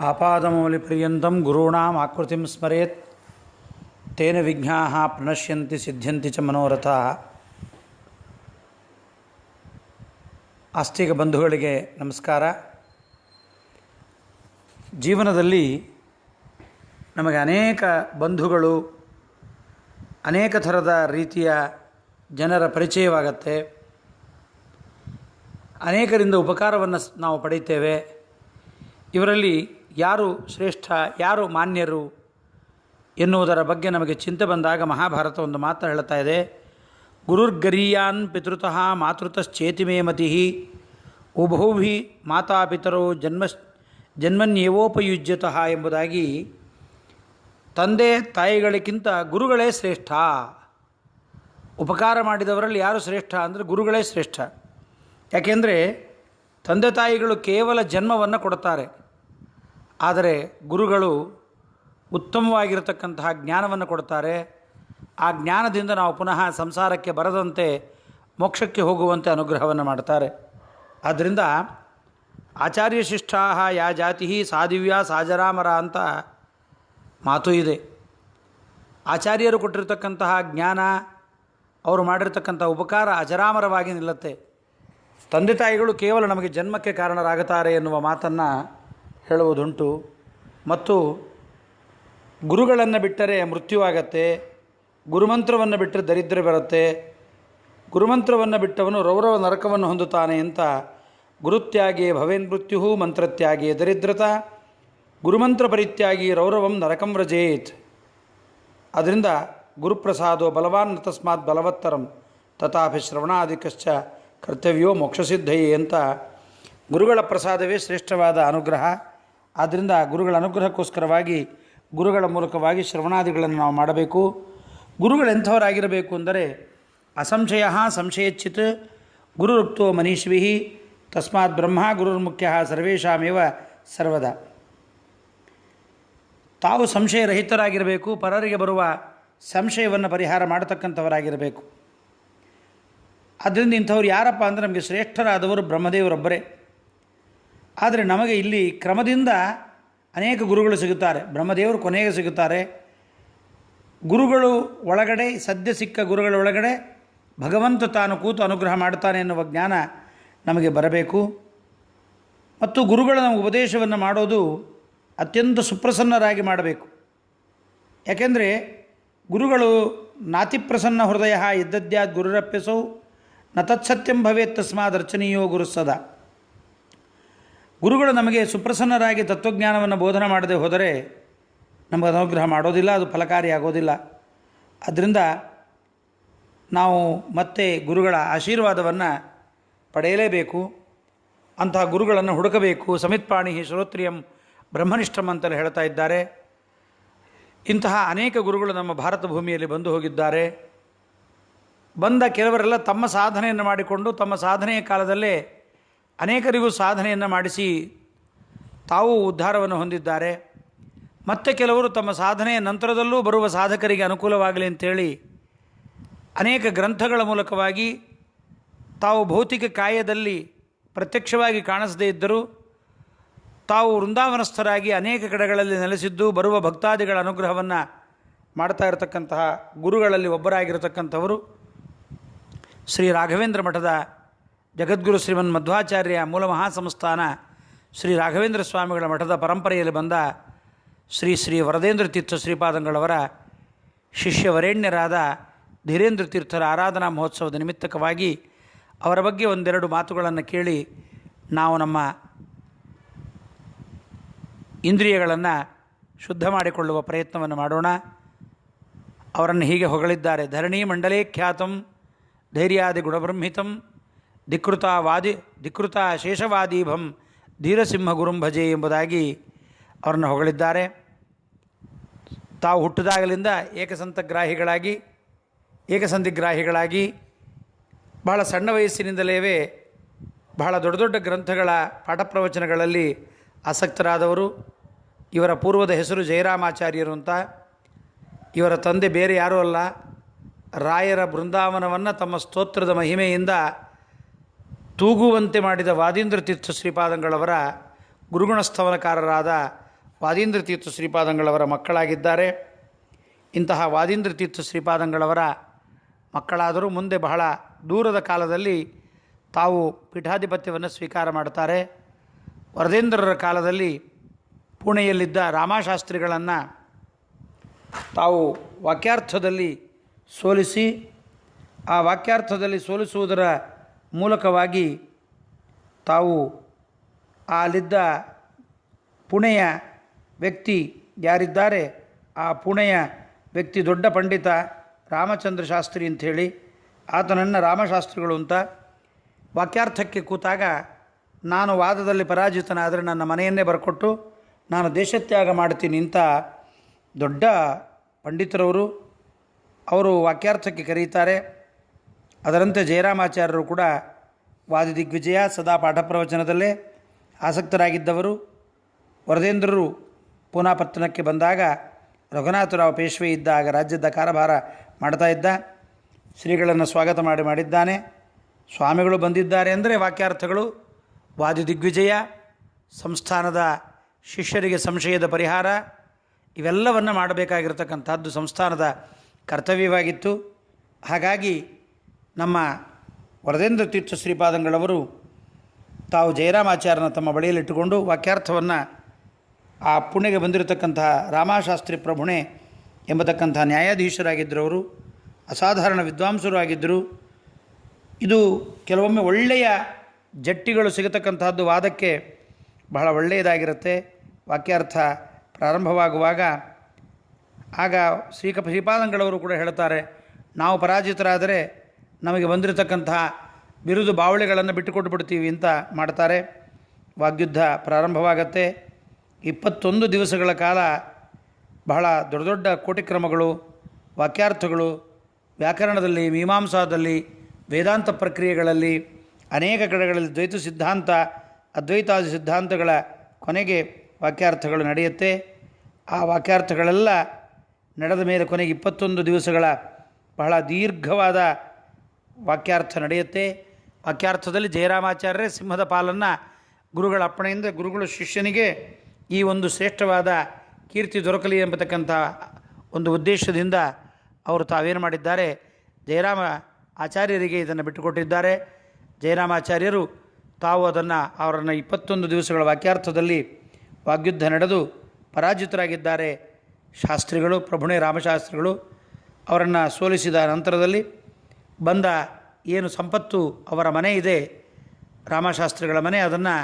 ಆಪಾದಮೌಲಿಪರ್ಯಂతం ಗುರುಣಾಂ ಆಕೃತಿಂ ಸ್ಮರೇತ್ ತೇನ ವಿಘ್ನಾ ಪ್ರಣಶ್ಯಂತಿ ಸಿದ್ಧ್ಯಂತಿ ಚ ಮನೋರಥ ಆಸ್ತಿಕ ಬಂಧುಗಳಿಗೆ ನಮಸ್ಕಾರ। ಜೀವನದಲ್ಲಿ ನಮಗೆ ಅನೇಕ ಬಂಧುಗಳು, ಅನೇಕ ಥರದ ರೀತಿಯ ಜನರ ಪರಿಚಯವಾಗತ್ತೆ. ಅನೇಕರಿಂದ ಉಪಕಾರವನ್ನು ನಾವು ಪಡೆಯುತ್ತೇವೆ. ಇವರಲ್ಲಿ ಯಾರು ಶ್ರೇಷ್ಠ, ಯಾರು ಮಾನ್ಯರು ಎನ್ನುವುದರ ಬಗ್ಗೆ ನಮಗೆ ಚಿಂತೆ ಬಂದಾಗ ಮಹಾಭಾರತ ಒಂದು ಮಾತು ಹೇಳ್ತಾ ಇದೆ. ಗುರುರ್ಗರೀಯಾನ್ ಪಿತೃತಃ ಮಾತೃತಶ್ಚೇತಿಮೇ ಮತಿ ಉಭೌಭಿ ಮಾತಾಪಿತರೋ ಜನ್ಮ, ಜನ್ಮನ್ಯೇವೋಪಯುಜ್ಯತಃ ಎಂಬುದಾಗಿ ತಂದೆ ತಾಯಿಗಳಿಗಿಂತ ಗುರುಗಳೇ ಶ್ರೇಷ್ಠ. ಉಪಕಾರ ಮಾಡಿದವರಲ್ಲಿ ಯಾರು ಶ್ರೇಷ್ಠ ಅಂದರೆ ಗುರುಗಳೇ ಶ್ರೇಷ್ಠ. ಯಾಕೆಂದರೆ ತಂದೆ ತಾಯಿಗಳು ಕೇವಲ ಜನ್ಮವನ್ನು ಕೊಡುತ್ತಾರೆ. ಆದರೆ ಗುರುಗಳು ಉತ್ತಮವಾಗಿರತಕ್ಕಂತಹ ಜ್ಞಾನವನ್ನು ಕೊಡ್ತಾರೆ. ಆ ಜ್ಞಾನದಿಂದ ನಾವು ಪುನಃ ಸಂಸಾರಕ್ಕೆ ಬರದಂತೆ ಮೋಕ್ಷಕ್ಕೆ ಹೋಗುವಂತೆ ಅನುಗ್ರಹವನ್ನು ಮಾಡ್ತಾರೆ. ಆದ್ದರಿಂದ ಆಚಾರ್ಯ ಶಿಷ್ಟಾ ಯಾ ಜಾತಿ ಸಾಧಿವ್ಯ ಸಾಜರಾಮರ ಅಂತ ಮಾತು ಇದೆ. ಆಚಾರ್ಯರು ಕೊಟ್ಟಿರತಕ್ಕಂತಹ ಜ್ಞಾನ, ಅವರು ಮಾಡಿರ್ತಕ್ಕಂಥ ಉಪಕಾರ ಅಜರಾಮರವಾಗಿ ನಿಲ್ಲುತ್ತೆ. ತಂದೆ ತಾಯಿಗಳು ಕೇವಲ ನಮಗೆ ಜನ್ಮಕ್ಕೆ ಕಾರಣರಾಗುತ್ತಾರೆ ಎನ್ನುವ ಮಾತನ್ನು ಹೇಳುವುದುಂಟು. ಮತ್ತು ಗುರುಗಳನ್ನು ಬಿಟ್ಟರೆ ಮೃತ್ಯುವಾಗತ್ತೆ ಗುರುಮಂತ್ರವನ್ನು ಬಿಟ್ಟರೆ ದರಿದ್ರ ಬರುತ್ತೆ, ಗುರುಮಂತ್ರವನ್ನು ಬಿಟ್ಟವನು ರೌರವ ನರಕವನ್ನು ಹೊಂದುತ್ತಾನೆ ಅಂತ ಗುರುತ್ಯಾಗೇ ಭವೇನ್ ಮೃತ್ಯು ಮಂತ್ರತ್ಯಾಗೇ ದರಿದ್ರತ, ಗುರುಮಂತ್ರ ಪರಿತ್ಯಾಗಿ ರೌರವಂ ನರಕಂ ವ್ರಜೇತ್. ಅದರಿಂದ ಗುರುಪ್ರಸಾದೋ ಬಲವಾನ್ ತಸ್ಮಾತ್ ಬಲವತ್ತರಂ, ತಥಾಪಿ ಶ್ರವಣಾಧಿಕಶ್ಚ ಕರ್ತವ್ಯೋ ಮೋಕ್ಷಸಿದ್ಧಯೇ ಅಂತ ಗುರುಗಳ ಪ್ರಸಾದವೇ ಶ್ರೇಷ್ಠವಾದ ಅನುಗ್ರಹ. ಆದ್ದರಿಂದ ಗುರುಗಳ ಅನುಗ್ರಹಕ್ಕೋಸ್ಕರವಾಗಿ ಗುರುಗಳ ಮೂಲಕವಾಗಿ ಶ್ರವಣಾದಿಗಳನ್ನು ನಾವು ಮಾಡಬೇಕು. ಗುರುಗಳು ಎಂಥವರಾಗಿರಬೇಕು ಅಂದರೆ ಅಸಂಶಯ ಸಂಶಯಚ್ಚಿತ್ ಗುರುರುಕ್ತೋ ಮನೀಷ್ವಿಹಿ ತಸ್ಮಾತ್ ಬ್ರಹ್ಮ ಗುರುರ್ಮುಖ್ಯ ಸರ್ವೇಶಾಮೇವ ಸರ್ವದ. ತಾವು ಸಂಶಯರಹಿತರಾಗಿರಬೇಕು, ಪರರಿಗೆ ಬರುವ ಸಂಶಯವನ್ನು ಪರಿಹಾರ ಮಾಡತಕ್ಕಂಥವರಾಗಿರಬೇಕು. ಅದರಿಂದ ಇಂಥವ್ರು ಯಾರಪ್ಪ ಅಂದರೆ ನಮಗೆ ಶ್ರೇಷ್ಠರಾದವರು ಬ್ರಹ್ಮದೇವರೊಬ್ಬರೇ. ಆದರೆ ನಮಗೆ ಇಲ್ಲಿ ಕ್ರಮದಿಂದ ಅನೇಕ ಗುರುಗಳು ಸಿಗುತ್ತಾರೆ. ಬ್ರಹ್ಮದೇವರು ಕೊನೆಗೆ ಸಿಗುತ್ತಾರೆ. ಗುರುಗಳು ಒಳಗಡೆ, ಸದ್ಯ ಸಿಕ್ಕ ಗುರುಗಳ ಒಳಗಡೆ ಭಗವಂತ ತಾನು ಕೂತು ಅನುಗ್ರಹ ಮಾಡ್ತಾನೆ ಎನ್ನುವ ಜ್ಞಾನ ನಮಗೆ ಬರಬೇಕು. ಮತ್ತು ಗುರುಗಳ ನಮಗೆ ಉಪದೇಶವನ್ನು ಮಾಡೋದು ಅತ್ಯಂತ ಸುಪ್ರಸನ್ನರಾಗಿ ಮಾಡಬೇಕು. ಯಾಕೆಂದರೆ ಗುರುಗಳು ನಾತಿಪ್ರಸನ್ನ ಹೃದಯ ಇದ್ದದ್ಯಾದ ಗುರುರಪ್ಪಿಸೋ ನ ತತ್ಸತ್ಯಂ ಭವೇತ್ ತಸ್ಮಾದ್ ಅರ್ಚನೀಯೋ ಗುರು ಸದಾ ಗುರುಗಳು ನಮಗೆ ಸುಪ್ರಸನ್ನರಾಗಿ ತತ್ವಜ್ಞಾನವನ್ನು ಬೋಧನೆ ಮಾಡದೆ ಹೋದರೆ ನಮಗೆ ಅನುಗ್ರಹ ಮಾಡೋದಿಲ್ಲ, ಅದು ಫಲಕಾರಿಯಾಗೋದಿಲ್ಲ. ಅದರಿಂದ ನಾವು ಮತ್ತೆ ಗುರುಗಳ ಆಶೀರ್ವಾದವನ್ನು ಪಡೆಯಲೇಬೇಕು, ಅಂತಹ ಗುರುಗಳನ್ನು ಹುಡುಕಬೇಕು. ಸಮಿತ್ಪಾಣಿ ಶ್ರೋತ್ರಿಯಂ ಬ್ರಹ್ಮನಿಷ್ಠಂ ಅಂತಲೇ ಹೇಳ್ತಾ ಇದ್ದಾರೆ. ಇಂತಹ ಅನೇಕ ಗುರುಗಳು ನಮ್ಮ ಭಾರತ ಭೂಮಿಯಲ್ಲಿ ಬಂದು ಹೋಗಿದ್ದಾರೆ. ಬಂದ ಕೆಲವರೆಲ್ಲ ತಮ್ಮ ಸಾಧನೆಯನ್ನು ಮಾಡಿಕೊಂಡು ತಮ್ಮ ಸಾಧನೆಯ ಕಾಲದಲ್ಲೇ ಅನೇಕರಿಗೂ ಸಾಧನೆಯನ್ನು ಮಾಡಿಸಿ ತಾವು ಉದ್ಧಾರವನ್ನು ಹೊಂದಿದ್ದಾರೆ. ಮತ್ತೆ ಕೆಲವರು ತಮ್ಮ ಸಾಧನೆಯ ನಂತರದಲ್ಲೂ ಬರುವ ಸಾಧಕರಿಗೆ ಅನುಕೂಲವಾಗಲಿ ಅಂತೇಳಿ ಅನೇಕ ಗ್ರಂಥಗಳ ಮೂಲಕವಾಗಿ ತಾವು ಭೌತಿಕ ಕಾಯದಲ್ಲಿ ಪ್ರತ್ಯಕ್ಷವಾಗಿ ಕಾಣಿಸದೇ ಇದ್ದರೂ ತಾವು ವೃಂದಾವನಸ್ಥರಾಗಿ ಅನೇಕ ಕಡೆಗಳಲ್ಲಿ ನೆಲೆಸಿದ್ದು ಬರುವ ಭಕ್ತಾದಿಗಳ ಅನುಗ್ರಹವನ್ನು ಮಾಡ್ತಾ ಇರತಕ್ಕಂತಹ ಗುರುಗಳಲ್ಲಿ ಒಬ್ಬರಾಗಿರತಕ್ಕಂಥವರು ಶ್ರೀ ರಾಘವೇಂದ್ರ ಮಠದ ಜಗದ್ಗುರು ಶ್ರೀಮನ್ ಮಧ್ವಾಚಾರ್ಯ ಮೂಲ ಮಹಾಸಂಸ್ಥಾನ ಶ್ರೀ ರಾಘವೇಂದ್ರ ಸ್ವಾಮಿಗಳ ಮಠದ ಪರಂಪರೆಯಲ್ಲಿ ಬಂದ ಶ್ರೀ ಶ್ರೀ ವರದೇಂದ್ರ ತೀರ್ಥ ಶ್ರೀಪಾದಂಗಳವರ ಶಿಷ್ಯವರೇಣ್ಯರಾದ ಧೀರೇಂದ್ರ ತೀರ್ಥರ ಆರಾಧನಾ ಮಹೋತ್ಸವದ ನಿಮಿತ್ತಕವಾಗಿ ಅವರ ಬಗ್ಗೆ ಒಂದೆರಡು ಮಾತುಗಳನ್ನು ಕೇಳಿ ನಾವು ನಮ್ಮ ಇಂದ್ರಿಯಗಳನ್ನು ಶುದ್ಧ ಮಾಡಿಕೊಳ್ಳುವ ಪ್ರಯತ್ನವನ್ನು ಮಾಡೋಣ. ಅವರನ್ನು ಹೀಗೆ ಹೊಗಳಿದ್ದಾರೆ. ಧರಣಿ ಮಂಡಲೇ ಖ್ಯಾತಂ ಧೈರ್ಯಾದಿ ಗುಣಬ್ರಹ್ಮಿತಂ ಧಿಕೃತ ವಾದಿ ಧಿಕೃತ ಶೇಷವಾದೀಭಂ ಧೀರಸಿಂಹ ಗುರುಂ ಭಜೆ ಎಂಬುದಾಗಿ ಅವರನ್ನು ಹೊಗಳಿದ್ದಾರೆ. ತಾವು ಹುಟ್ಟಿದಾಗಲಿಂದ ಏಕಸಂತಗ್ರಾಹಿಗಳಾಗಿ, ಏಕಸಂಧಿಗ್ರಾಹಿಗಳಾಗಿ, ಬಹಳ ಸಣ್ಣ ವಯಸ್ಸಿನಿಂದಲೇ ಬಹಳ ದೊಡ್ಡ ದೊಡ್ಡ ಗ್ರಂಥಗಳ ಪಾಠ ಪ್ರವಚನಗಳಲ್ಲಿ ಆಸಕ್ತರಾದವರು. ಇವರ ಪೂರ್ವದ ಹೆಸರು ಜಯರಾಮಾಚಾರ್ಯರು ಅಂತ. ಇವರ ತಂದೆ ಬೇರೆ ಯಾರೂ ಅಲ್ಲ. ರಾಯರ ಬೃಂದಾವನವನ್ನು ತಮ್ಮ ಸ್ತೋತ್ರದ ಮಹಿಮೆಯಿಂದ ತೂಗುವಂತೆ ಮಾಡಿದ ವಾದೀಂದ್ರ ತೀರ್ಥ ಶ್ರೀಪಾದಂಗಳವರ ಗುರುಗುಣಸ್ಥವನಕಾರರಾದ ವಾದೀಂದ್ರ ತೀರ್ಥ ಶ್ರೀಪಾದಂಗಳವರ ಮಕ್ಕಳಾಗಿದ್ದಾರೆ. ಇಂತಹ ವಾದೀಂದ್ರ ತೀರ್ಥ ಶ್ರೀಪಾದಂಗಳವರ ಮಕ್ಕಳಾದರೂ ಮುಂದೆ ಬಹಳ ದೂರದ ಕಾಲದಲ್ಲಿ ತಾವು ಪೀಠಾಧಿಪತ್ಯವನ್ನು ಸ್ವೀಕಾರ ಮಾಡ್ತಾರೆ ವರದೇಂದ್ರರ ಕಾಲದಲ್ಲಿ ಪುಣೆಯಲ್ಲಿದ್ದ ರಾಮಶಾಸ್ತ್ರಿಗಳನ್ನು ತಾವು ವಾಕ್ಯಾರ್ಥದಲ್ಲಿ ಸೋಲಿಸಿ, ಆ ವಾಕ್ಯಾರ್ಥದಲ್ಲಿ ಸೋಲಿಸುವುದರ ಮೂಲಕವಾಗಿ ತಾವು ಅಲ್ಲಿದ್ದ ಪುಣೆಯ ವ್ಯಕ್ತಿ ಯಾರಿದ್ದಾರೆ? ಆ ಪುಣೆಯ ವ್ಯಕ್ತಿ ದೊಡ್ಡ ಪಂಡಿತ ರಾಮಚಂದ್ರ ಶಾಸ್ತ್ರಿ ಅಂಥೇಳಿ. ಆತನನ್ನು ರಾಮಶಾಸ್ತ್ರಿಗಳು ಅಂತ ವಾಕ್ಯಾರ್ಥಕ್ಕೆ ಕೂತಾಗ ನಾನು ವಾದದಲ್ಲಿ ಪರಾಜಿತನಾದರೆ ನನ್ನ ಮನೆಯನ್ನೇ ಬರ್ಕೊಟ್ಟು ನಾನು ದೇಶತ್ಯಾಗ ಮಾಡ್ತೀನಿ ಅಂತ ದೊಡ್ಡ ಪಂಡಿತರವರು ಅವರು ವಾಕ್ಯಾರ್ಥಕ್ಕೆ ಕರೀತಾರೆ. ಅದರಂತೆ ಜಯರಾಮಾಚಾರ್ಯರು ಕೂಡ ವಾದಿ ದಿಗ್ವಿಜಯ ಸದಾ ಪಾಠ ಪ್ರವಚನದಲ್ಲೇ ಆಸಕ್ತರಾಗಿದ್ದವರು. ವರದೇಂದ್ರರು ಪೂನಾಪತ್ತನಕ್ಕೆ ಬಂದಾಗ ರಘುನಾಥರಾವ್ ಪೇಶ್ವೆ ಇದ್ದಾಗ ರಾಜ್ಯದ ಕಾರಭಾರ ಮಾಡ್ತಾ ಇದ್ದ. ಶ್ರೀಗಳನ್ನು ಸ್ವಾಗತ ಮಾಡಿ ಮಾಡಿದ್ದಾನೆ. ಸ್ವಾಮಿಗಳು ಬಂದಿದ್ದಾರೆ ಅಂದರೆ ವಾಕ್ಯಾರ್ಥಗಳು ವಾದಿ ದಿಗ್ವಿಜಯ ಸಂಸ್ಥಾನದ ಶಿಷ್ಯರಿಗೆ ಸಂಶಯದ ಪರಿಹಾರ, ಇವೆಲ್ಲವನ್ನು ಮಾಡಬೇಕಾಗಿರ್ತಕ್ಕಂಥದ್ದು ಸಂಸ್ಥಾನದ ಕರ್ತವ್ಯವಾಗಿತ್ತು. ಹಾಗಾಗಿ ನಮ್ಮ ವರದೇಂದ್ರ ತೀರ್ಥ ಶ್ರೀಪಾದಂಗಳವರು ತಾವು ಜಯರಾಮಾಚಾರ್ಯನ ತಮ್ಮ ಬಳಿಯಲ್ಲಿಟ್ಟುಕೊಂಡು ವಾಕ್ಯಾರ್ಥವನ್ನು ಆ ಪುಣ್ಯಗೆ ಬಂದಿರತಕ್ಕಂತಹ ರಾಮಶಾಸ್ತ್ರಿ ಪ್ರಭುಣೆ ಎಂಬತಕ್ಕಂಥ ನ್ಯಾಯಾಧೀಶರಾಗಿದ್ದರು ಅವರು ಅಸಾಧಾರಣ ವಿದ್ವಾಂಸರು ಆಗಿದ್ದರು ಇದು ಕೆಲವೊಮ್ಮೆ ಒಳ್ಳೆಯ ಜಟ್ಟಿಗಳು ಸಿಗತಕ್ಕಂತಹದ್ದು ವಾದಕ್ಕೆ ಬಹಳ ಒಳ್ಳೆಯದಾಗಿರುತ್ತೆ. ವಾಕ್ಯಾರ್ಥ ಪ್ರಾರಂಭವಾಗುವಾಗ ಆಗ ಶ್ರೀಕ ಶ್ರೀಪಾದಂಗಳವರು ಕೂಡ ಹೇಳ್ತಾರೆ, ನಾವು ಪರಾಜಿತರಾದರೆ ನಮಗೆ ಬಂದಿರತಕ್ಕಂತಹ ಬಿರುದು ಬಾವಳಿಗಳನ್ನು ಬಿಟ್ಟುಕೊಟ್ಟು ಬಿಡ್ತೀವಿ ಅಂತ ಮಾಡ್ತಾರೆ. ವಾಗ್ಯುದ್ಧ ಪ್ರಾರಂಭವಾಗತ್ತೆ. ಇಪ್ಪತ್ತೊಂದು ದಿವಸಗಳ ಕಾಲ ಬಹಳ ದೊಡ್ಡ ದೊಡ್ಡ ಕೋಟಿಕ್ರಮಗಳು, ವಾಕ್ಯಾರ್ಥಗಳು, ವ್ಯಾಕರಣದಲ್ಲಿ, ಮೀಮಾಂಸಾದಲ್ಲಿ, ವೇದಾಂತ ಪ್ರಕ್ರಿಯೆಗಳಲ್ಲಿ ಅನೇಕ ಕಡೆಗಳಲ್ಲಿ ದ್ವೈತ ಸಿದ್ಧಾಂತ, ಅದ್ವೈತಾದಿ ಸಿದ್ಧಾಂತಗಳ ಕೊನೆಗೆ ವಾಕ್ಯಾರ್ಥಗಳು ನಡೆಯುತ್ತೆ. ಆ ವಾಕ್ಯಾರ್ಥಗಳೆಲ್ಲ ನಡೆದ ಮೇಲೆ ಕೊನೆಗೆ ಇಪ್ಪತ್ತೊಂದು ದಿವಸಗಳ ಬಹಳ ದೀರ್ಘವಾದ ವಾಕ್ಯಾರ್ಥ ನಡೆಯುತ್ತೆ. ವಾಕ್ಯಾರ್ಥದಲ್ಲಿ ಜಯರಾಮಾಚಾರ್ಯರೇ ಸಿಂಹದ ಪಾಲನ್ನು ಗುರುಗಳ ಅಪ್ಪಣೆಯಿಂದ ಗುರುಗಳು ಶಿಷ್ಯನಿಗೆ ಈ ಒಂದು ಶ್ರೇಷ್ಠವಾದ ಕೀರ್ತಿ ದೊರಕಲಿ ಎಂಬತಕ್ಕಂಥ ಒಂದು ಉದ್ದೇಶದಿಂದ ಅವರು ತಾವೇನು ಮಾಡಿದ್ದಾರೆ. ಜಯರಾಮ ಆಚಾರ್ಯರಿಗೆ ಇದನ್ನು ಬಿಟ್ಟುಕೊಟ್ಟಿದ್ದಾರೆ. ಜಯರಾಮಾಚಾರ್ಯರು ತಾವು ಅದನ್ನು ಅವರನ್ನು ಇಪ್ಪತ್ತೊಂದು ದಿವಸಗಳ ವಾಕ್ಯಾರ್ಥದಲ್ಲಿ ವಾಗ್ಯುದ್ಧ ನಡೆದು ಪರಾಜಿತರಾಗಿದ್ದಾರೆ. ಶಾಸ್ತ್ರಿಗಳು, ಪ್ರಭುಣೆ ರಾಮಶಾಸ್ತ್ರಿಗಳು ಅವರನ್ನು ಸೋಲಿಸಿದ ನಂತರದಲ್ಲಿ ಬಂದ ಏನು ಸಂಪತ್ತು ಅವರ ಮನೆ ಇದೆ, ರಾಮಶಾಸ್ತ್ರಿಗಳ ಮನೆ, ಅದನ್ನು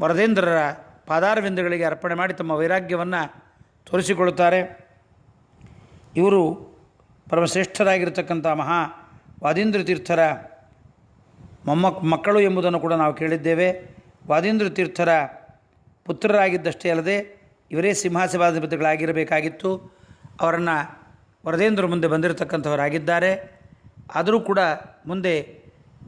ವರದೇಂದ್ರರ ಪಾದಾರವಿಂದಗಳಿಗೆ ಅರ್ಪಣೆ ಮಾಡಿ ತಮ್ಮ ವೈರಾಗ್ಯವನ್ನು ತೋರಿಸಿಕೊಳ್ಳುತ್ತಾರೆ. ಇವರು ಪರಮಶ್ರೇಷ್ಠರಾಗಿರ್ತಕ್ಕಂಥ ಮಹಾ ವಾದೀಂದ್ರ ತೀರ್ಥರ ಮೊಮ್ಮಕ್, ಮಕ್ಕಳು ಎಂಬುದನ್ನು ಕೂಡ ನಾವು ಕೇಳಿದ್ದೇವೆ. ವಾದೀಂದ್ರ ತೀರ್ಥರ ಪುತ್ರರಾಗಿದ್ದಷ್ಟೇ ಅಲ್ಲದೆ ಇವರೇ ಸಿಂಹಾಸವಾಧಿಪತಿಗಳಾಗಿರಬೇಕಾಗಿತ್ತು ಅವರನ್ನು ವರದೇಂದ್ರ ಮುಂದೆ ಬಂದಿರತಕ್ಕಂಥವರಾಗಿದ್ದಾರೆ. ಆದರೂ ಕೂಡ ಮುಂದೆ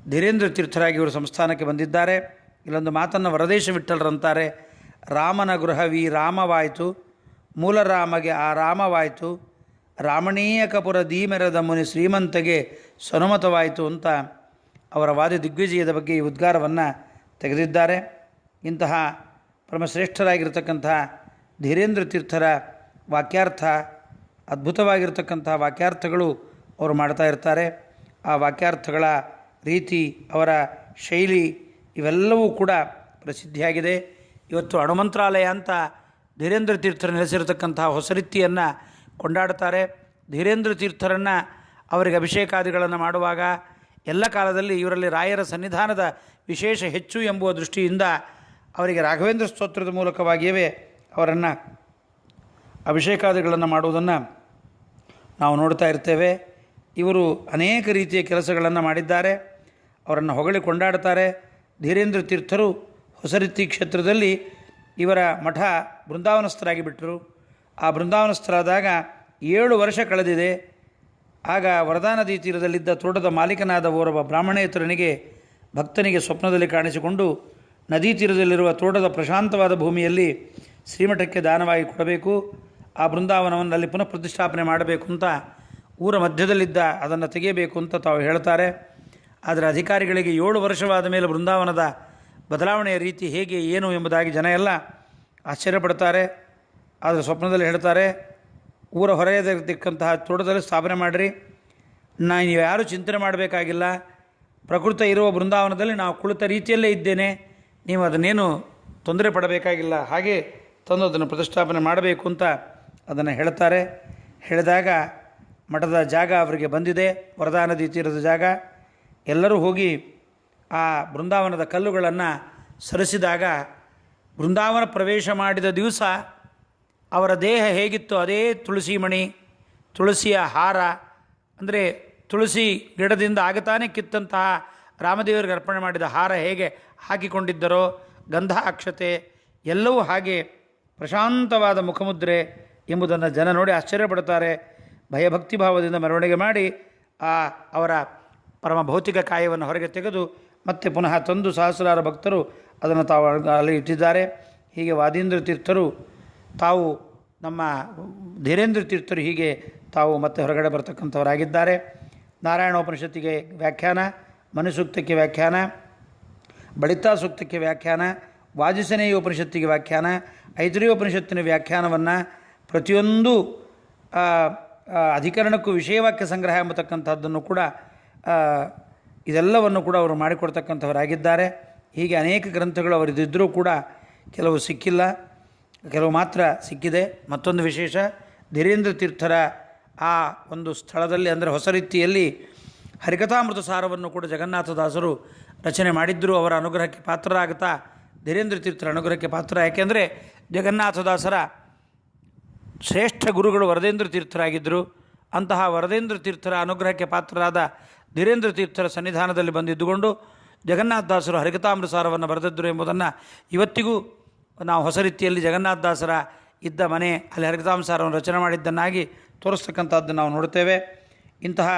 ಧೀರೇಂದ್ರ ತೀರ್ಥರಾಗಿ ಇವರು ಸಂಸ್ಥಾನಕ್ಕೆ ಬಂದಿದ್ದಾರೆ. ಇಲ್ಲೊಂದು ಮಾತನ್ನು ವರದೇಶ ವಿಠಲರಂತಾರೆ ರಾಮನ ಗೃಹವಿ ರಾಮವಾಯಿತು. ಮೂಲ ರಾಮಗೆ ಆ ರಾಮವಾಯಿತು. ರಾಮಣೀಯ ಕಪುರ ದೀಮೆರದ ಮುನಿ ಶ್ರೀಮಂತಗೆ ಸ್ವನುಮತವಾಯಿತು ಅಂತ ಅವರ ವಾದಿ ದಿಗ್ವಿಜಯದ ಬಗ್ಗೆ ಈ ಉದ್ಗಾರವನ್ನು ತೆಗೆದಿದ್ದಾರೆ. ಇಂತಹ ಪರಮಶ್ರೇಷ್ಠರಾಗಿರ್ತಕ್ಕಂತಹ ಧೀರೇಂದ್ರ ತೀರ್ಥರ ವಾಕ್ಯಾರ್ಥ, ಅದ್ಭುತವಾಗಿರ್ತಕ್ಕಂತಹ ವಾಕ್ಯಾರ್ಥಗಳು ಅವರು ಮಾಡ್ತಾ ಇರ್ತಾರೆ. ಆ ವಾಕ್ಯಾರ್ಥಗಳ ರೀತಿ, ಅವರ ಶೈಲಿ ಇವೆಲ್ಲವೂ ಕೂಡ ಪ್ರಸಿದ್ಧಿಯಾಗಿದೆ. ಇವತ್ತು ಅಣುಮಂತ್ರಾಲಯ ಅಂತ ಧೀರೇಂದ್ರ ತೀರ್ಥರು ಹೊಸ ರೀತಿಯನ್ನು ಕೊಂಡಾಡ್ತಾರೆ ಧೀರೇಂದ್ರ ತೀರ್ಥರನ್ನು ಅವರಿಗೆ ಅಭಿಷೇಕಾದಿಗಳನ್ನು ಮಾಡುವಾಗ ಎಲ್ಲ ಕಾಲದಲ್ಲಿ ಇವರಲ್ಲಿ ರಾಯರ ಸನ್ನಿಧಾನದ ವಿಶೇಷ ಹೆಚ್ಚು ಎಂಬುವ ದೃಷ್ಟಿಯಿಂದ ಅವರಿಗೆ ರಾಘವೇಂದ್ರ ಸ್ತೋತ್ರದ ಮೂಲಕವಾಗಿಯೇ ಅವರನ್ನು ಅಭಿಷೇಕಾದಿಗಳನ್ನು ಮಾಡುವುದನ್ನು ನಾವು ನೋಡ್ತಾ ಇರ್ತೇವೆ. ಇವರು ಅನೇಕ ರೀತಿಯ ಕೆಲಸಗಳನ್ನು ಮಾಡಿದ್ದಾರೆ. ಅವರನ್ನು ಹೊಗಳಿ ಕೊಂಡಾಡ್ತಾರೆ ಧೀರೇಂದ್ರ ತೀರ್ಥರು ಹೊಸ ರೀತಿ ಕ್ಷೇತ್ರದಲ್ಲಿ ಇವರ ಮಠ ಬೃಂದಾವನಸ್ಥರಾಗಿ ಬಿಟ್ಟರು. ಆ ಬೃಂದಾವನಸ್ಥರಾದಾಗ ಏಳು ವರ್ಷ ಕಳೆದಿದೆ. ಆಗ ವರದಾ ನದಿ ತೀರದಲ್ಲಿದ್ದ ತೋಟದ ಮಾಲೀಕನಾದ ಓರ್ವ ಬ್ರಾಹ್ಮಣೇತರನಿಗೆ ಭಕ್ತನಿಗೆ ಸ್ವಪ್ನದಲ್ಲಿ ಕಾಣಿಸಿಕೊಂಡು ನದಿ ತೀರದಲ್ಲಿರುವ ತೋಟದ ಪ್ರಶಾಂತವಾದ ಭೂಮಿಯಲ್ಲಿ ಶ್ರೀಮಠಕ್ಕೆ ದಾನವಾಗಿ ಕೊಡಬೇಕು. ಆ ಬೃಂದಾವನವನ್ನು ಅಲ್ಲಿ ಪುನಃ ಪ್ರತಿಷ್ಠಾಪನೆ ಮಾಡಬೇಕು ಅಂತ ಊರ ಮಧ್ಯದಲ್ಲಿದ್ದ ಅದನ್ನು ತೆಗೆಯಬೇಕು ಅಂತ ತಾವು ಹೇಳ್ತಾರೆ. ಆದರೆ ಅಧಿಕಾರಿಗಳಿಗೆ ಏಳು ವರ್ಷವಾದ ಮೇಲೆ ಬೃಂದಾವನದ ಬದಲಾವಣೆಯ ರೀತಿ ಹೇಗೆ, ಏನು ಎಂಬುದಾಗಿ ಜನ ಎಲ್ಲ ಆಶ್ಚರ್ಯಪಡ್ತಾರೆ. ಆದರೆ ಸ್ವಪ್ನದಲ್ಲಿ ಹೇಳ್ತಾರೆ, ಊರ ಹೊರೆಯದಿರ್ತಕ್ಕಂತಹ ತೋಟದಲ್ಲಿ ಸ್ಥಾಪನೆ ಮಾಡಿರಿ. ನಾ ನೀವು ಯಾರೂ ಚಿಂತನೆ ಮಾಡಬೇಕಾಗಿಲ್ಲ. ಪ್ರಕೃತ ಇರುವ ಬೃಂದಾವನದಲ್ಲಿ ನಾವು ಕುಳಿತ ರೀತಿಯಲ್ಲೇ ಇದ್ದೇನೆ. ನೀವು ಅದನ್ನೇನು ತೊಂದರೆ ಪಡಬೇಕಾಗಿಲ್ಲ. ಹಾಗೆ ತಂದು ಅದನ್ನು ಪ್ರತಿಷ್ಠಾಪನೆ ಮಾಡಬೇಕು ಅಂತ ಅದನ್ನು ಹೇಳ್ತಾರೆ. ಹೇಳಿದಾಗ ಮಠದ ಜಾಗ ಅವರಿಗೆ ಬಂದಿದೆ, ವರದಾ ನದಿ ತೀರದ ಜಾಗ. ಎಲ್ಲರೂ ಹೋಗಿ ಆ ಬೃಂದಾವನದ ಕಲ್ಲುಗಳನ್ನು ಸರಿಸಿದಾಗ ಬೃಂದಾವನ ಪ್ರವೇಶ ಮಾಡಿದ ದಿವಸ ಅವರ ದೇಹ ಹೇಗಿತ್ತು? ಅದೇ ತುಳಸಿ ಮಣಿ ತುಳಸಿಯ ಹಾರ, ಅಂದರೆ ತುಳಸಿ ಗಿಡದಿಂದ ಆಗತಾನೆ ಕಿತ್ತಂತಹ ರಾಮದೇವರಿಗೆ ಅರ್ಪಣೆ ಮಾಡಿದ ಹಾರ ಹೇಗೆ ಹಾಕಿಕೊಂಡಿದ್ದರೋ ಗಂಧ ಅಕ್ಷತೆ ಎಲ್ಲವೂ ಹಾಗೆ ಪ್ರಶಾಂತವಾದ ಮುಖಮುದ್ರೆ ಎಂಬುದನ್ನು ಜನ ನೋಡಿ ಆಶ್ಚರ್ಯಪಡ್ತಾರೆ ಭಯಭಕ್ತಿ ಭಾವದಿಂದ ಮೆರವಣಿಗೆ ಮಾಡಿ ಆ ಅವರ ಪರಮ ಭೌತಿಕ ಕಾಯವನ್ನು ಹೊರಗೆ ತೆಗೆದು ಮತ್ತೆ ಪುನಃ ತಂದು ಸಹಸ್ರಾರು ಭಕ್ತರು ಅದನ್ನು ತಾವು ಅಲ್ಲಿ ಇಟ್ಟಿದ್ದಾರೆ. ಹೀಗೆ ವಾದೀಂದ್ರ ತೀರ್ಥರು, ತಾವು ನಮ್ಮ ಧೀರೇಂದ್ರ ತೀರ್ಥರು ಹೀಗೆ ತಾವು ಮತ್ತೆ ಹೊರಗಡೆ ಬರ್ತಕ್ಕಂಥವರಾಗಿದ್ದಾರೆ. ನಾರಾಯಣೋಪನಿಷತ್ತಿಗೆ ವ್ಯಾಖ್ಯಾನ, ಮನುಸೂಕ್ತಕ್ಕೆ ವ್ಯಾಖ್ಯಾನ, ಬಳಿತಾ ಸೂಕ್ತಕ್ಕೆ ವ್ಯಾಖ್ಯಾನ, ವಾಜಿಸನೇಯ ಉಪನಿಷತ್ತಿಗೆ ವ್ಯಾಖ್ಯಾನ ಐತರಿಯ ಉಪನಿಷತ್ತಿನ ವ್ಯಾಖ್ಯಾನವನ್ನು ಪ್ರತಿಯೊಂದು ಅಧಿಕರಣಕ್ಕೂ ವಿಷಯವಾಕ್ಯ ಸಂಗ್ರಹ ಎಂಬತಕ್ಕಂಥದ್ದನ್ನು ಕೂಡ ಇದೆಲ್ಲವನ್ನು ಕೂಡ ಅವರು ಮಾಡಿಕೊಡ್ತಕ್ಕಂಥವರಾಗಿದ್ದಾರೆ. ಹೀಗೆ ಅನೇಕ ಗ್ರಂಥಗಳು ಅವರಿದ್ದರೂ ಕೂಡ ಕೆಲವು ಸಿಕ್ಕಿಲ್ಲ. ಕೆಲವು ಮಾತ್ರ ಸಿಕ್ಕಿದೆ. ಮತ್ತೊಂದು ವಿಶೇಷ, ಧೀರೇಂದ್ರ ತೀರ್ಥರ ಆ ಒಂದು ಸ್ಥಳದಲ್ಲಿ, ಅಂದರೆ ಹೊಸ ರೀತಿಯಲ್ಲಿ ಹರಿಕಥಾಮೃತ ಸಾರವನ್ನು ಕೂಡ ಜಗನ್ನಾಥದಾಸರು ರಚನೆ ಮಾಡಿದ್ದರು ಅವರ ಅನುಗ್ರಹಕ್ಕೆ ಪಾತ್ರರಾಗುತ್ತಾ, ಧೀರೇಂದ್ರ ತೀರ್ಥರ ಅನುಗ್ರಹಕ್ಕೆ ಪಾತ್ರ. ಯಾಕೆಂದರೆ ಜಗನ್ನಾಥದಾಸರ ಶ್ರೇಷ್ಠ ಗುರುಗಳು ವರದೇಂದ್ರ ತೀರ್ಥರಾಗಿದ್ದರು. ಅಂತಹ ವರದೇಂದ್ರ ತೀರ್ಥರ ಅನುಗ್ರಹಕ್ಕೆ ಪಾತ್ರರಾದ ಧೀರೇಂದ್ರ ತೀರ್ಥರ ಸನ್ನಿಧಾನದಲ್ಲಿ ಬಂದಿದ್ದುಕೊಂಡು ಜಗನ್ನಾಥದಾಸರು ಹರಿಕತಾಮೃಸಾರವನ್ನು ಬರೆದಿದ್ದರು ಎಂಬುದನ್ನು ಇವತ್ತಿಗೂ ನಾವು ಹೊಸ ರೀತಿಯಲ್ಲಿ ಜಗನ್ನಾಥದಾಸರ ಇದ್ದ ಮನೆ ಅಲ್ಲಿ ಹರಿಕತಾಮೃಸಾರವನ್ನು ರಚನೆ ಮಾಡಿದ್ದನ್ನಾಗಿ ತೋರಿಸ್ತಕ್ಕಂಥದ್ದು ನಾವು ನೋಡುತ್ತೇವೆ. ಇಂತಹ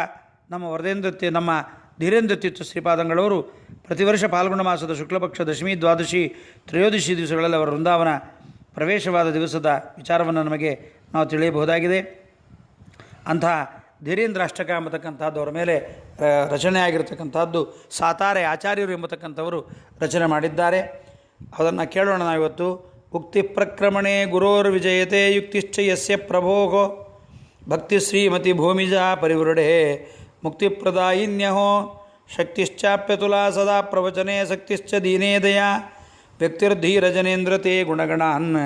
ನಮ್ಮ ವರದೇಂದ್ರ ನಮ್ಮ ಧೀರೇಂದ್ರ ತೀರ್ಥ ಶ್ರೀಪಾದಂಗಳವರು ಪ್ರತಿ ವರ್ಷ ಫಾಲ್ಗುಣ ಮಾಸದ ಶುಕ್ಲಪಕ್ಷ ದಶಮಿ ದ್ವಾದಶಿ ತ್ರಯೋದಶಿ ದಿವಸಗಳಲ್ಲಿ ಅವರ ವೃಂದಾವನ ಪ್ರವೇಶವಾದ ದಿವಸದ ವಿಚಾರವನ್ನು ನಮಗೆ ನಾವು ತಿಳಿಯಬಹುದಾಗಿದೆ. ಅಂಥ ಧೀರೇಂದ್ರ ಅಷ್ಟಕ ಎಂಬತಕ್ಕಂಥದ್ದು ಅವರ ಮೇಲೆ ರಚನೆ ಆಗಿರತಕ್ಕಂಥದ್ದು, ಸಾತಾರೆ ಆಚಾರ್ಯರು ಎಂಬತಕ್ಕಂಥವರು ರಚನೆ ಮಾಡಿದ್ದಾರೆ. ಅದನ್ನು ಕೇಳೋಣ ನಾವಿವತ್ತು. ಉಕ್ತಿ ಪ್ರಕ್ರಮಣೆ ಗುರೋರ್ ವಿಜಯತೆ ಯುಕ್ತಿಶ್ಚ ಯಸ್ಯ ಪ್ರಭೋಗೋ. ಭಕ್ತಿ ಶ್ರೀಮತಿ ಭೂಮಿಜ ಪರಿವೃಢೆ ಮುಕ್ತಿಪ್ರದಾಯಿನ್ಯಹೋ ಶಕ್ತಿಶ್ಚಾಪ್ಯತುಲಾ ಸದಾ ಪ್ರವಚನೆ, ಶಕ್ತಿಶ್ಚ ದೀನೇ ದಯಾ ವ್ಯಕ್ತಿರ್ಧೀರಜನೇಂದ್ರ ತೇ ಗುಣಗಣಾನ್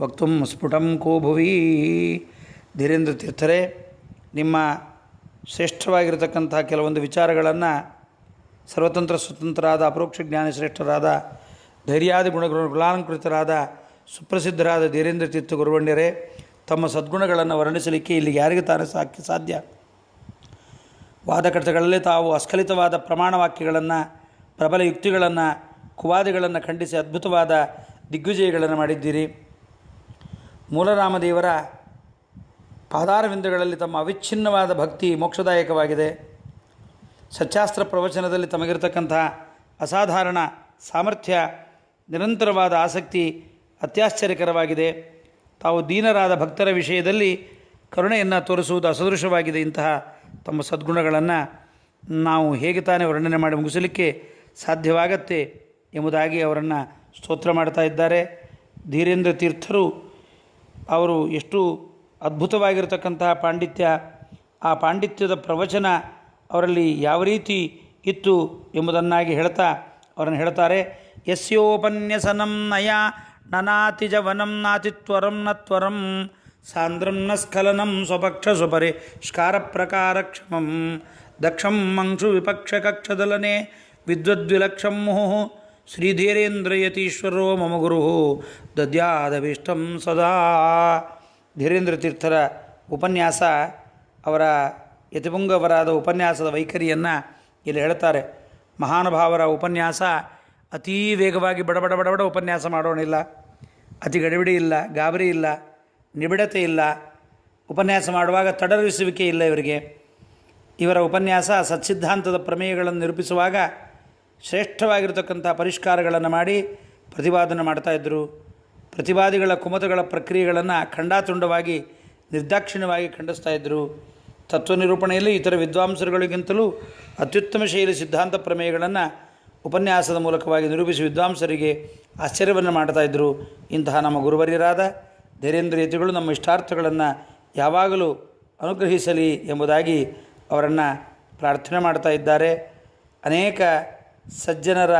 ವಕ್ತು ಸ್ಫುಟಂ ಕೋ ಭುವಿ ಧೀರೇಂದ್ರ ತೀರ್ಥರೇ, ನಿಮ್ಮ ಶ್ರೇಷ್ಠವಾಗಿರತಕ್ಕಂಥ ಕೆಲವೊಂದು ವಿಚಾರಗಳನ್ನು ಸರ್ವತಂತ್ರ ಸ್ವತಂತ್ರರಾದ, ಅಪರೋಕ್ಷ ಜ್ಞಾನ ಶ್ರೇಷ್ಠರಾದ, ಧೈರ್ಯಾದಿ ಗುಣಗಳು ಗುಲಾಲಂಕೃತರಾದ, ಸುಪ್ರಸಿದ್ಧರಾದ ಧೀರೇಂದ್ರ ತೀರ್ಥ ಗುರುವಣ್ಯರೇ, ತಮ್ಮ ಸದ್ಗುಣಗಳನ್ನು ವರ್ಣಿಸಲಿಕ್ಕೆ ಇಲ್ಲಿ ಯಾರಿಗೆ ತಾನೇ ಸಾಕಿ, ಸಾಧ್ಯ? ವಾದಕರ್ತಗಳಲ್ಲೇ ತಾವು ಅಸ್ಖಲಿತವಾದ ಪ್ರಮಾಣ ವಾಕ್ಯಗಳನ್ನು ಪ್ರಬಲ ಯುಕ್ತಿಗಳನ್ನು ಕುವಾದಿಗಳನ್ನು ಖಂಡಿಸಿ ಅದ್ಭುತವಾದ ದಿಗ್ವಿಜಯಗಳನ್ನು ಮಾಡಿದ್ದೀರಿ. ಮೂಲರಾಮದೇವರ ಪಾದಾರವಿಂದಗಳಲ್ಲಿ ತಮ್ಮ ಅವಿಚ್ಛಿನ್ನವಾದ ಭಕ್ತಿ ಮೋಕ್ಷದಾಯಕವಾಗಿದೆ. ಸಚ್ಚಾಸ್ತ್ರ ಪ್ರವಚನದಲ್ಲಿ ತಮಗಿರತಕ್ಕಂತಹ ಅಸಾಧಾರಣ ಸಾಮರ್ಥ್ಯ, ನಿರಂತರವಾದ ಆಸಕ್ತಿ ಅತ್ಯಾಶ್ಚರ್ಯಕರವಾಗಿದೆ. ತಾವು ದೀನರಾದ ಭಕ್ತರ ವಿಷಯದಲ್ಲಿ ಕರುಣೆಯನ್ನು ತೋರಿಸುವುದು ಅಸದೃಶವಾಗಿದೆ. ಇಂತಹ ತಮ್ಮ ಸದ್ಗುಣಗಳನ್ನು ನಾವು ಹೇಗೆ ತಾನೇ ವರ್ಣನೆ ಮಾಡಿ ಮುಗಿಸಲಿಕ್ಕೆ ಸಾಧ್ಯವಾಗತ್ತೆ? ಎಂಬುದಾಗಿ ಅವರನ್ನು ಸ್ತೋತ್ರ ಮಾಡ್ತಾ ಇದ್ದಾರೆ. ಧೀರೇಂದ್ರ ತೀರ್ಥರು ಅವರು ಎಷ್ಟು ಅದ್ಭುತವಾಗಿರತಕ್ಕಂತಹ ಪಾಂಡಿತ್ಯ, ಆ ಪಾಂಡಿತ್ಯದ ಪ್ರವಚನ ಅವರಲ್ಲಿ ಯಾವ ರೀತಿ ಇತ್ತು ಎಂಬುದನ್ನಾಗಿ ಹೇಳ್ತಾ ಅವರನ್ನು ಹೇಳ್ತಾರೆ. ಯಸ್ಯೋಪನ್ಯಸನಂ ನಯ ನನಾತಿಜವನಂ ನಾತಿತ್ವರಂ ನ ತ್ವರಂ ಸಾಂದ್ರಂ ನ ಸ್ಖಲನಂ ಸ್ವಪಕ್ಷ ಸ್ವಪರಿ ಸ್ಕಾರ ಪ್ರಕಾರ ಕ್ಷಮಂ ದಕ್ಷಂ ಮಂಕ್ಷು ವಿಪಕ್ಷ ಕಕ್ಷದಲನೆ ವಿದ್ವದ್ವಿಲಕ್ಷಂ ಮುಹು ಶ್ರೀಧೀರೇಂದ್ರಯತೀಶ್ವರೋ ಮಮ ಗುರು ದದ್ಯಾದಭೀಷ್ಟಂ ಸದಾ. ಧೀರೇಂದ್ರ ತೀರ್ಥರ ಉಪನ್ಯಾಸ, ಅವರ ಯತಿಪುಂಗವರಾದ ಉಪನ್ಯಾಸದ ವೈಖರಿಯನ್ನು ಇಲ್ಲಿ ಹೇಳ್ತಾರೆ. ಮಹಾನುಭಾವರ ಉಪನ್ಯಾಸ, ಅತೀ ವೇಗವಾಗಿ ಬಡಬಡ ಬಡಬಡ ಉಪನ್ಯಾಸ ಮಾಡೋಣಿಲ್ಲ ಅತಿ ಗಡಿಬಿಡಿ ಇಲ್ಲ, ಗಾಬರಿ ಇಲ್ಲ, ನಿಬಿಡತೆ ಇಲ್ಲ. ಉಪನ್ಯಾಸ ಮಾಡುವಾಗ ತಡರಿಸುವಿಕೆ ಇಲ್ಲ ಇವರಿಗೆ. ಇವರ ಉಪನ್ಯಾಸ ಸತ್ಸಿದ್ಧಾಂತದ ಪ್ರಮೇಯಗಳನ್ನು ನಿರೂಪಿಸುವಾಗ ಶ್ರೇಷ್ಠವಾಗಿರತಕ್ಕಂಥ ಪರಿಷ್ಕಾರಗಳನ್ನು ಮಾಡಿ ಪ್ರತಿಪಾದನೆ ಮಾಡ್ತಾಯಿದ್ರು ಪ್ರತಿವಾದಿಗಳ ಕುಮತಗಳ ಪ್ರಕ್ರಿಯೆಗಳನ್ನು ಖಂಡಾತುಂಡವಾಗಿ, ನಿರ್ದಾಕ್ಷಿಣ್ಯವಾಗಿ ಖಂಡಿಸ್ತಾ ಇದ್ದರು. ತತ್ವ ನಿರೂಪಣೆಯಲ್ಲಿ ಇತರ ವಿದ್ವಾಂಸರುಗಳಿಗಿಂತಲೂ ಅತ್ಯುತ್ತಮ ಶೈಲಿ ಸಿದ್ಧಾಂತ ಪ್ರಮೇಯಗಳನ್ನು ಉಪನ್ಯಾಸದ ಮೂಲಕವಾಗಿ ನಿರೂಪಿಸಿ ವಿದ್ವಾಂಸರಿಗೆ ಆಶ್ಚರ್ಯವನ್ನು ಮಾಡ್ತಾ ಇದ್ದರು. ಇಂತಹ ನಮ್ಮ ಗುರುವರ್ಯರಾದ ಧೈರ್ಯೇಂದ್ರಿಯತಿಗಳು ನಮ್ಮ ಇಷ್ಟಾರ್ಥಗಳನ್ನು ಯಾವಾಗಲೂ ಅನುಗ್ರಹಿಸಲಿ ಎಂಬುದಾಗಿ ಅವರನ್ನು ಪ್ರಾರ್ಥನೆ ಮಾಡ್ತಾ ಇದ್ದಾರೆ. ಅನೇಕ ಸಜ್ಜನರ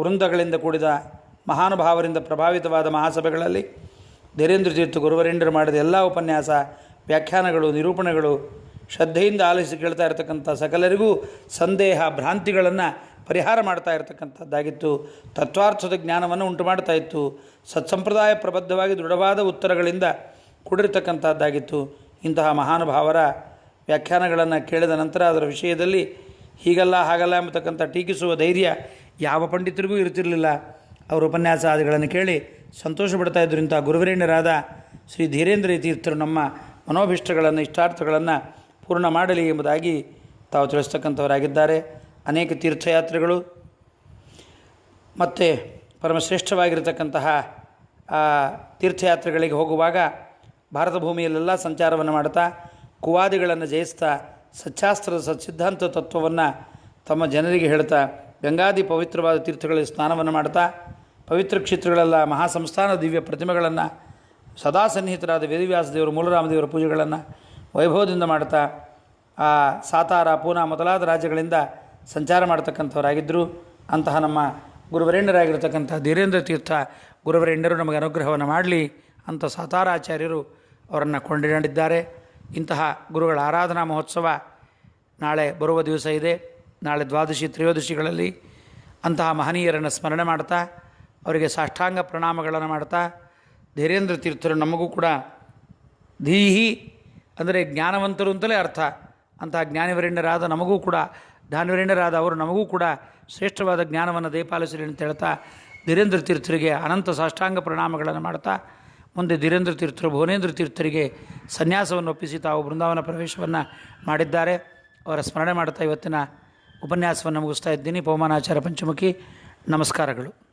ವೃಂದಗಳಿಂದ ಕೂಡಿದ ಮಹಾನುಭಾವರಿಂದ ಪ್ರಭಾವಿತವಾದ ಮಹಾಸಭೆಗಳಲ್ಲಿ ಧೀರೇಂದ್ರ ತೀರ್ಥ ಗುರುವರೇಂದ್ರ ಮಾಡಿದ ಎಲ್ಲ ಉಪನ್ಯಾಸ, ವ್ಯಾಖ್ಯಾನಗಳು, ನಿರೂಪಣೆಗಳು ಶ್ರದ್ಧೆಯಿಂದ ಆಲಿಸಿ ಕೇಳ್ತಾ ಇರತಕ್ಕಂಥ ಸಕಲರಿಗೂ ಸಂದೇಹ, ಭ್ರಾಂತಿಗಳನ್ನು ಪರಿಹಾರ ಮಾಡ್ತಾ ಇರತಕ್ಕಂಥದ್ದಾಗಿತ್ತು. ತತ್ವಾರ್ಥದ ಜ್ಞಾನವನ್ನು ಉಂಟು ಮಾಡ್ತಾ ಇತ್ತು. ಸತ್ಸಂಪ್ರದಾಯ ಪ್ರಬದ್ಧವಾಗಿ ದೃಢವಾದ ಉತ್ತರಗಳಿಂದ ಕೂಡಿರ್ತಕ್ಕಂಥದ್ದಾಗಿತ್ತು. ಇಂತಹ ಮಹಾನುಭಾವರ ವ್ಯಾಖ್ಯಾನಗಳನ್ನು ಕೇಳಿದ ನಂತರ ಅದರ ವಿಷಯದಲ್ಲಿ ಹೀಗಲ್ಲ ಹಾಗಲ್ಲ ಎಂಬತಕ್ಕಂಥ ಟೀಕಿಸುವ ಧೈರ್ಯ ಯಾವ ಪಂಡಿತರಿಗೂ ಇರ್ತಿರಲಿಲ್ಲ ಅವರ ಉಪನ್ಯಾಸಾದಿಗಳನ್ನು ಕೇಳಿ ಸಂತೋಷ ಪಡ್ತಾ ಇದ್ದರು. ಇಂಥ ಗುರುವರೇಣ್ಯರಾದ ಶ್ರೀ ಧೀರೇಂದ್ರ ತೀರ್ಥರು ನಮ್ಮ ಮನೋಭಿಷ್ಟಗಳನ್ನು, ಇಷ್ಟಾರ್ಥಗಳನ್ನು ಪೂರ್ಣ ಮಾಡಲಿ ಎಂಬುದಾಗಿ ತಾವು ತಿಳಿಸ್ತಕ್ಕಂಥವರಾಗಿದ್ದಾರೆ. ಅನೇಕ ತೀರ್ಥಯಾತ್ರೆಗಳು ಮತ್ತು ಪರಮಶ್ರೇಷ್ಠವಾಗಿರತಕ್ಕಂತಹ ತೀರ್ಥಯಾತ್ರೆಗಳಿಗೆ ಹೋಗುವಾಗ ಭಾರತ ಭೂಮಿಯಲ್ಲೆಲ್ಲ ಸಂಚಾರವನ್ನು ಮಾಡ್ತಾ ಕುವಾದಿಗಳನ್ನು ಜಯಿಸ್ತಾ ಸಚ್ಚಾಸ್ತ್ರದ ಸಚ್ಸಿದ್ಧಾಂತ ತತ್ವವನ್ನು ತಮ್ಮ ಜನರಿಗೆ ಹೇಳ್ತಾ, ಗಂಗಾದಿ ಪವಿತ್ರವಾದ ತೀರ್ಥಗಳಲ್ಲಿ ಸ್ನಾನವನ್ನು ಮಾಡ್ತಾ, ಪವಿತ್ರ ಕ್ಷೇತ್ರಗಳೆಲ್ಲ ಮಹಾಸಂಸ್ಥಾನ ದಿವ್ಯ ಪ್ರತಿಮೆಗಳನ್ನು ಸದಾ ಸನ್ನಿಹಿತರಾದ ವೇದವ್ಯಾಸ ದೇವರು ಮೂಲರಾಮದೇವರ ಪೂಜೆಗಳನ್ನು ವೈಭವದಿಂದ ಮಾಡ್ತಾ, ಆ ಸಾತಾರ, ಪೂನಾ ಮೊದಲಾದ ರಾಜ್ಯಗಳಿಂದ ಸಂಚಾರ ಮಾಡ್ತಕ್ಕಂಥವರಾಗಿದ್ದರು ಅಂತಹ ನಮ್ಮ ಗುರುವರೇಣ್ಯರಾಗಿರ್ತಕ್ಕಂಥ ಧೀರೇಂದ್ರ ತೀರ್ಥ ಗುರುವರೇಣ್ಯರು ನಮಗೆ ಅನುಗ್ರಹವನ್ನು ಮಾಡಲಿ ಅಂತ ಸಾತಾರಾಚಾರ್ಯರು ಅವರನ್ನು ಕೊಂಡಾಡಿದ್ದಾರೆ ಇಂತಹ ಗುರುಗಳ ಆರಾಧನಾ ಮಹೋತ್ಸವ ನಾಳೆ ಬರುವ ದಿವಸ ಇದೆ. ನಾಳೆ ದ್ವಾದಶಿ, ತ್ರಯೋದಶಿಗಳಲ್ಲಿ ಅಂತಹ ಮಹನೀಯರನ್ನು ಸ್ಮರಣೆ ಮಾಡ್ತಾ, ಅವರಿಗೆ ಸಾಷ್ಟಾಂಗ ಪ್ರಣಾಮಗಳನ್ನು ಮಾಡ್ತಾ, ಧೀರೇಂದ್ರ ತೀರ್ಥರು ನಮಗೂ ಕೂಡ ಧೀಹಿ ಅಂದರೆ ಜ್ಞಾನವಂತರು ಅಂತಲೇ ಅರ್ಥ. ಅಂತಹ ಜ್ಞಾನಿವರೇಣ್ಯರಾದ ನಮಗೂ ಕೂಡ ಜ್ಞಾನಿವರೇಣ್ಯರಾದ ಅವರು ನಮಗೂ ಕೂಡ ಶ್ರೇಷ್ಠವಾದ ಜ್ಞಾನವನ್ನು ದಯಪಾಲಿಸಲಿ ಅಂತ ಹೇಳ್ತಾ, ಧೀರೇಂದ್ರ ತೀರ್ಥರಿಗೆ ಅನಂತ ಸಾಷ್ಟಾಂಗ ಪ್ರಣಾಮಗಳನ್ನು ಮಾಡ್ತಾ ಮುಂದೆ ಧೀರೇಂದ್ರ ತೀರ್ಥರು ಭುವನೇಂದ್ರ ತೀರ್ಥರಿಗೆ ಸನ್ಯಾಸವನ್ನು ಒಪ್ಪಿಸಿ ತಾವು ಬೃಂದಾವನ ಪ್ರವೇಶವನ್ನು ಮಾಡಿದ್ದಾರೆ. ಅವರ ಸ್ಮರಣೆ ಮಾಡ್ತಾ ಇವತ್ತಿನ ಉಪನ್ಯಾಸವನ್ನು ಮುಗಿಸ್ತಾ ಇದ್ದೀನಿ. ಪವಮಾನಾಚಾರ ಪಂಚಮುಖಿ, ನಮಸ್ಕಾರಗಳು.